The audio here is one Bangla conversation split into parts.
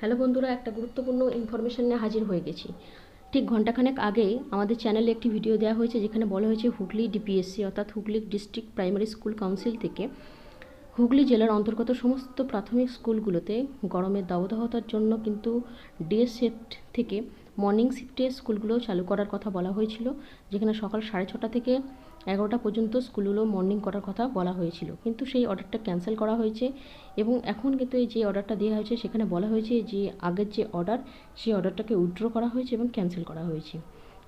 হ্যালো বন্ধুরা, একটা গুরুত্বপূর্ণ ইনফরমেশন নিয়ে হাজির হয়ে গেছি। ঠিক ঘন্টাখানেক আগে আমাদের চ্যানেলে একটি ভিডিও দেওয়া হয়েছে, যেখানে বলা হয়েছে হুগলি ডিপিএসসি অর্থাৎ Hooghly district primary school council থেকে হুগলি জেলার অন্তর্গত সমস্ত প্রাথমিক স্কুলগুলোতে গরমের দাবদাহতার জন্য কিন্তু ডে সেট থেকে মর্নিং শিফটে স্কুলগুলো চালু করার কথা বলা হয়েছিল, যেখানে সকাল সাড়ে ছটা থেকে এগারোটা পর্যন্ত স্কুলগুলো মর্নিং করার কথা বলা হয়েছিল। কিন্তু সেই অর্ডারটা ক্যান্সেল করা হয়েছে এবং এখন কিন্তু এই যে অর্ডারটা দেওয়া হয়েছে, সেখানে বলা হয়েছে যে আগের যে অর্ডার, সেই অর্ডারটাকে উইথড্র করা হয়েছে এবং ক্যান্সেল করা হয়েছে।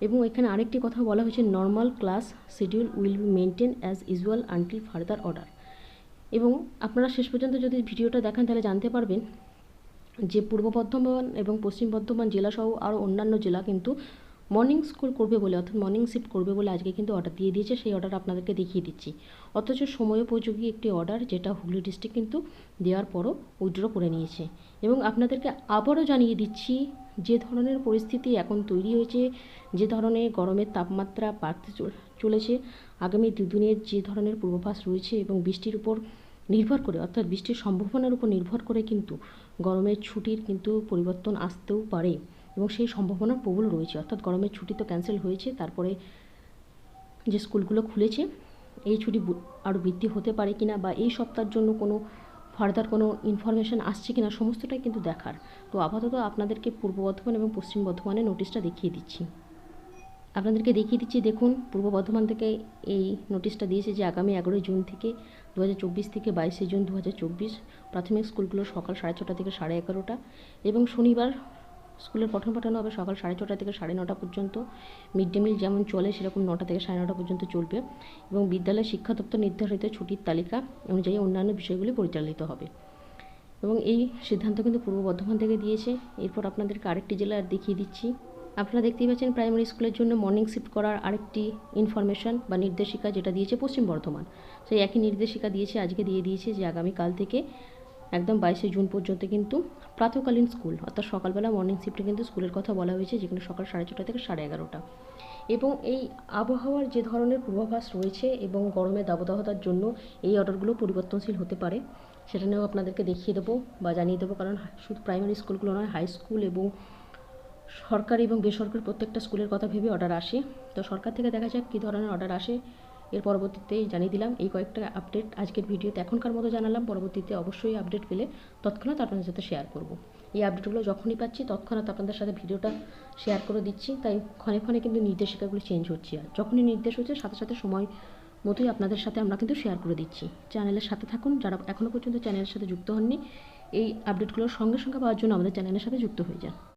এবং এখানে আরেকটি কথা বলা হয়েছে normal class schedule will be maintain as usual until further order এবং আপনারা শেষ পর্যন্ত যদি ভিডিওটা দেখেন, তাহলে জানতে পারবেন যে পূর্ব বর্ধমান এবং পশ্চিম বর্ধমান জেলাসহ আরও অন্যান্য জেলা কিন্তু মর্নিং স্কুল করবে বলে অর্থাৎ মর্নিং শিফট করবে বলে আজকে কিন্তু অর্ডার দিয়ে দিয়েছে। সেই অর্ডার আপনাদেরকে দেখিয়ে দিচ্ছি। অথচ সময়োপযোগী একটি অর্ডার যেটা হুগলি ডিস্ট্রিক্ট কিন্তু দেওয়ার পরও উইথড্র করে নিয়েছে। এবং আপনাদেরকে আবারও জানিয়ে দিচ্ছি, যে ধরনের পরিস্থিতি এখন তৈরি হয়েছে, যে ধরনের গরমের তাপমাত্রা বাড়তে চলেছে, আগামী দুদিনের যে ধরনের পূর্বাভাস রয়েছে এবং বৃষ্টির উপর নির্ভর করে, অর্থাৎ বৃষ্টির সম্ভাবনার উপর নির্ভর করে কিন্তু গরমের ছুটির কিন্তু পরিবর্তন আসতেও পারে এবং সেই সম্ভাবনা প্রবল রয়েছে। অর্থাৎ গরমের ছুটি তো ক্যান্সেল হয়েছে, তারপরে যে স্কুলগুলো খুলেছে, এই ছুটি আরও বৃদ্ধি হতে পারে কিনা বা এই সপ্তাহের জন্য কোনো ফার্দার কোনো ইনফরমেশান আসছে কিনা সমস্তটাই কিন্তু দেখার। তো আপাতত আপনাদেরকে পূর্ব বর্ধমান এবং পশ্চিম বর্ধমানের নোটিশটা দেখিয়ে দিচ্ছি। আপনাদেরকে দেখিয়ে দিচ্ছি, দেখুন, পূর্ব বর্ধমান থেকে এই নোটিশটা দিয়েছে যে আগামী এগারোই জুন থেকে দু হাজার চব্বিশ থেকে বাইশে জুন দু হাজার চব্বিশ প্রাথমিক স্কুলগুলো সকাল সাড়ে ছটা থেকে সাড়ে এগারোটা এবং শনিবার স্কুলের পঠন পাঠানো হবে সকাল সাড়ে ছটা থেকে সাড়ে নটা পর্যন্ত। মিড ডে মিল যেমন চলে, সেরকম নটা থেকে সাড়ে নটা পর্যন্ত চলবে এবং বিদ্যালয় শিক্ষা দপ্তর নির্ধারিত ছুটির তালিকা অনুযায়ী অন্যান্য বিষয়গুলি পরিচালিত হবে। এবং এই সিদ্ধান্ত কিন্তু পূর্ব বর্ধমান থেকে দিয়েছে। এরপর আপনাদেরকে আরেকটি জেলা দেখিয়ে দিচ্ছি। আপনারা দেখতেই পাচ্ছেন প্রাইমারি স্কুলের জন্য মর্নিং শিফট করার আরেকটি ইনফরমেশন বা নির্দেশিকা যেটা দিয়েছে পশ্চিম বর্ধমান। সেই একই নির্দেশিকা দিয়েছে, আজকে দিয়ে দিয়েছে যে আগামীকাল থেকে একদম বাইশে জুন পর্যন্ত কিন্তু প্রাতকালীন স্কুল অর্থাৎ সকালবেলা মর্নিং শিফটে কিন্তু স্কুলের কথা বলা হয়েছে যেখানে সকাল সাড়ে ছটা থেকে সাড়ে এগারোটা। এবং এই আবহাওয়ার যে ধরনের পূর্বাভাস রয়েছে এবং গরমের দাবদাহতার জন্য এই অর্ডারগুলো পরিবর্তনশীল হতে পারে, সেটা নিয়েও আপনাদেরকে দেখিয়ে দেবো বা জানিয়ে দেবো। কারণ শুধু প্রাইমারি স্কুলগুলো নয় হাই স্কুল এবং সরকারি এবং বেসরকারি প্রত্যেকটা স্কুলের কথা ভেবে অর্ডার আসে। তো সরকার থেকে দেখা যাক কী ধরনের অর্ডার আসে। এর পরবর্তীতে জানিয়ে দিলাম। এই কয়েকটা আপডেট আজকের ভিডিওতে এখনকার মতো জানালাম। পরবর্তীতে অবশ্যই আপডেট পেলে তৎক্ষণাৎ আপনাদের সাথে শেয়ার করব। এই আপডেটগুলো যখনই পাচ্ছি, তৎক্ষণাৎ আপনাদের সাথে ভিডিওটা শেয়ার করে দিচ্ছি। তাই ক্ষণে ক্ষণে কিন্তু নির্দেশিকাগুলো চেঞ্জ হচ্ছে। আর যখনই নির্দেশ হচ্ছে, সাথে সাথে সময় মতোই আপনাদের সাথে আমরা কিন্তু শেয়ার করে দিচ্ছি। চ্যানেলের সাথে থাকুন। যারা এখনও পর্যন্ত চ্যানেলের সাথে যুক্ত হননি, এই আপডেটগুলোর সঙ্গে সঙ্গে পাওয়ার জন্য আমাদের চ্যানেলের সাথে যুক্ত হয়ে যান।